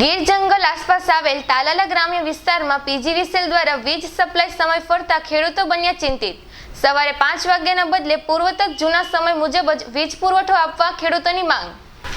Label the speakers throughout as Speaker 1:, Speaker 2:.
Speaker 1: ગીર જંગલ આસપાસ આવેલ તાલાલા ગ્રામ્ય વિસ્તારમાં પીજીવીસીએલ દ્વારા વીજ સપ્લાય સમય ફરતા ખેડૂતો બન્યા ચિંતિત. સવારે પાંચ વાગ્યાના બદલે પૂર્વતક જૂના સમય મુજબ જ વીજ પુરવઠો આપવા ખેડૂતોની માંગ.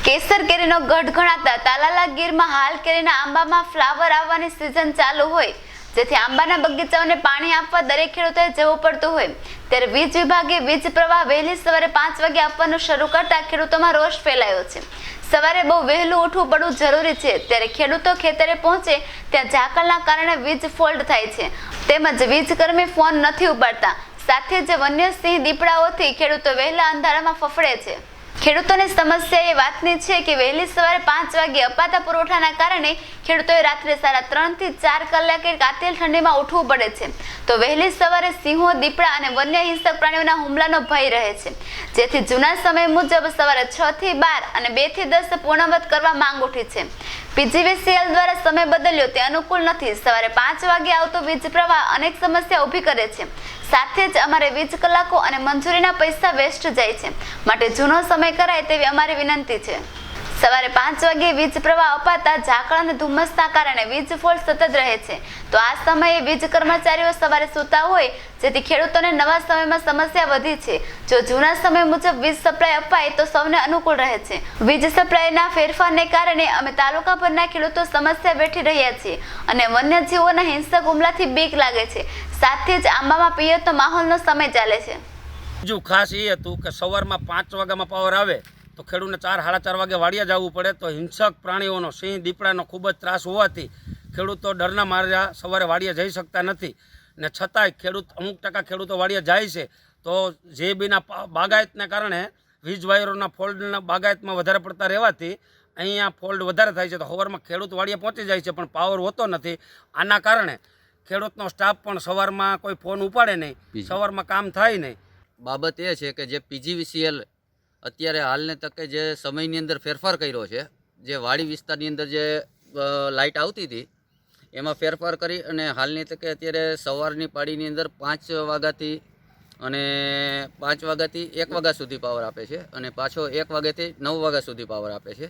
Speaker 2: કેસર કેરીનો ગઢ ગણાતા તાલાલા ગીરમાં હાલ કેરીના આંબામાં ફ્લાવર આવવાની સિઝન ચાલુ હોય. જેથી આંબાના બગીચાઓને પાણી આપવા દરેક ખેડૂતોએ જવું પડતું હોય. ત્યારે વીજ વિભાગે વીજ પ્રવાહ વહેલી સવારે પાંચ વાગે આપવાનું શરૂ કરતા ખેડૂતોમાં રોષ ફેલાયો છે. સવારે બહુ વહેલું ઉઠવું પડવું જરૂરી છે. ત્યારે ખેડૂતો ખેતરે પહોંચે ત્યાં ઝાકળના કારણે વીજ ફોલ્ટ થાય છે. તેમજ વીજકર્મી ફોન નથી ઉપાડતા. સાથે જ વન્ય સિંહ દીપડાઓથી ખેડૂતો વહેલા અંધારામાં ફફડે છે. ખેડૂતોની સમસ્યા એ વાતની છે કે વહેલી સવારે પાંચ વાગે અપાતા પુરવઠાના કારણે ખેડૂતોએ રાત્રે સાડા ત્રણથી ચાર કલાકે કાતિલ ઠંડીમાં ઉઠવું પડે છે. તો વહેલી સવારે સિંહો, દીપડા અને વન્ય હિંસક પ્રાણીઓના હુમલાનો ભય રહે છે. જેથી જૂના સમય મુજબ સવારે છ થી બાર અને બેથી દસ પૂર્ણવત કરવા માંગ ઉઠી છે. પીજીવીસીએલ દ્વારા સમય બદલ્યો તે અનુકૂળ નથી. સવારે પાંચ વાગે આવતો વીજ પ્રવાહ અનેક સમસ્યા ઊભી કરે છે. સાથે જ અમારે વીજ કલાકો અને મંજૂરીના પૈસા વેસ્ટ જાય છે. માટે જૂનો સમય કરાય તેવી અમારી વિનંતી છે. સવારે પાંચ વાગે વીજ પ્રવાહ અપાતા ઝાકળ અને ધુમ્મસના કારણે વીજ ફોલ સતત રહે છે. તો આ સમયે વીજ કર્મચારીઓ સવારે સૂતા હોય, જેથી ખેડૂતોને નવા સમયમાં સમસ્યા વધી છે. જો જૂના સમય મુજબ વીજ સપ્લાય અપાય, તો સૌને અનુકૂળ રહે છે. વીજ સપ્લાયના ફેરફારને કારણે અમે તાલુકાભરના ખેડૂતો સમસ્યા બેઠી રહ્યા છીએ અને વન્યજીવોના હિંસક હુમલાથી બીક લાગે છે. સાથે જ આંબામાં પિયતનો માહોલનો સમય ચાલે છે.
Speaker 3: બીજું ખાસ એ હતું કે સવારમાં પાંચ વાગ્યામાં પાવર આવે તો ખેડૂતને ચાર સાડા ચાર વાગે વાડિયા જવું પડે તો હિંસક પ્રાણીઓનો સિંહ દીપડાનો ખૂબ જ ત્રાસ હોવાથી ખેડૂતો ડરના માર્યા સવારે વાડિયા જઈ શકતા નથી. ને છતાંય ખેડૂત અમુક ટકા ખેડૂતો વાડિયા જાય છે તો જે બીના બાગાયતને કારણે વીજ વાયરોના ફોલ્ડના બાગાયતમાં વધારે પડતા રહેવાથી અહીંયા ફોલ્ડ વધારે થાય છે તો સવારમાં ખેડૂત વાડિયા પહોંચી જાય છે પણ પાવર હોતો નથી. આના કારણે ખેડૂતનો સ્ટાફ પણ સવારમાં કોઈ ફોન ઉપાડે નહીં. સવારમાં કામ થાય નહીં.
Speaker 4: બાબત એ છે કે જે પીજીવીસીએલ અત્યારે હાલને તકે જે સમયની અંદર ફેરફાર કર્યો છે, જે વાડી વિસ્તારની અંદર જે લાઇટ આવતી હતી, એમાં ફેરફાર કરી અને હાલની તકે અત્યારે સવારની પાડીની અંદર પાંચ વાગ્યાથી અને પાંચ વાગ્યાથી એક વાગ્યા સુધી પાવર આપે છે અને પાછો એક વાગ્યાથી નવ વાગ્યા સુધી પાવર આપે છે.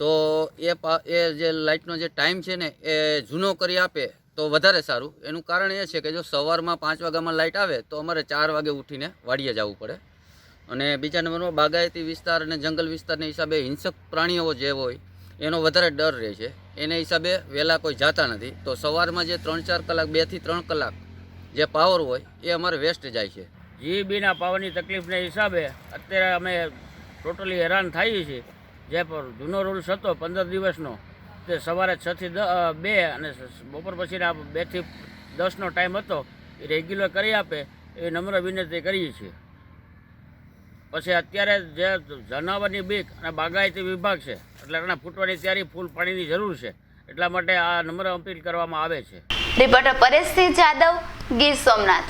Speaker 4: તો એ એ જે લાઇટનો જે ટાઈમ છે ને, એ જૂનો કરી આપે તો વધારે સારું. એનું કારણ એ છે કે જો સવારમાં પાંચ વાગ્યામાં લાઇટ આવે, તો અમારે ચાર વાગે ઉઠીને વાડીએ જવું પડે. અને બીજા નંબરમાં બાગાયતી વિસ્તાર અને જંગલ વિસ્તારના હિસાબે હિંસક પ્રાણીઓ જે હોય, એનો વધારે ડર રહે છે. એને હિસાબે વહેલા કોઈ જાતા નથી. તો સવારમાં જે ત્રણ ચાર કલાક બેથી ત્રણ કલાક જે પાવર હોય, એ અમારે વેસ્ટ જાય છે.
Speaker 3: જી બીના પાવરની તકલીફને હિસાબે અત્યારે અમે ટોટલી હેરાન થઈએ છીએ. જે પર જૂનો રૂલ્સ હતો, પંદર દિવસનો તે સવારે છથી બે અને બપોર પછીના બેથી દસનો ટાઈમ હતો, એ રેગ્યુલર કરી આપે, એ નમ્ર વિનંતી કરીએ છીએ. પછી અત્યારે જે જનાવરની બીક અને બાગાયતી વિભાગ છે, એટલે એના ફૂટવાની તૈયારી ફૂલ પાણીની જરૂર છે, એટલા માટે આ નમ્ર અપીલ કરવામાં આવે છે.
Speaker 2: રિપોર્ટર પરેશસિંહ જાદવ, ગીર સોમનાથ.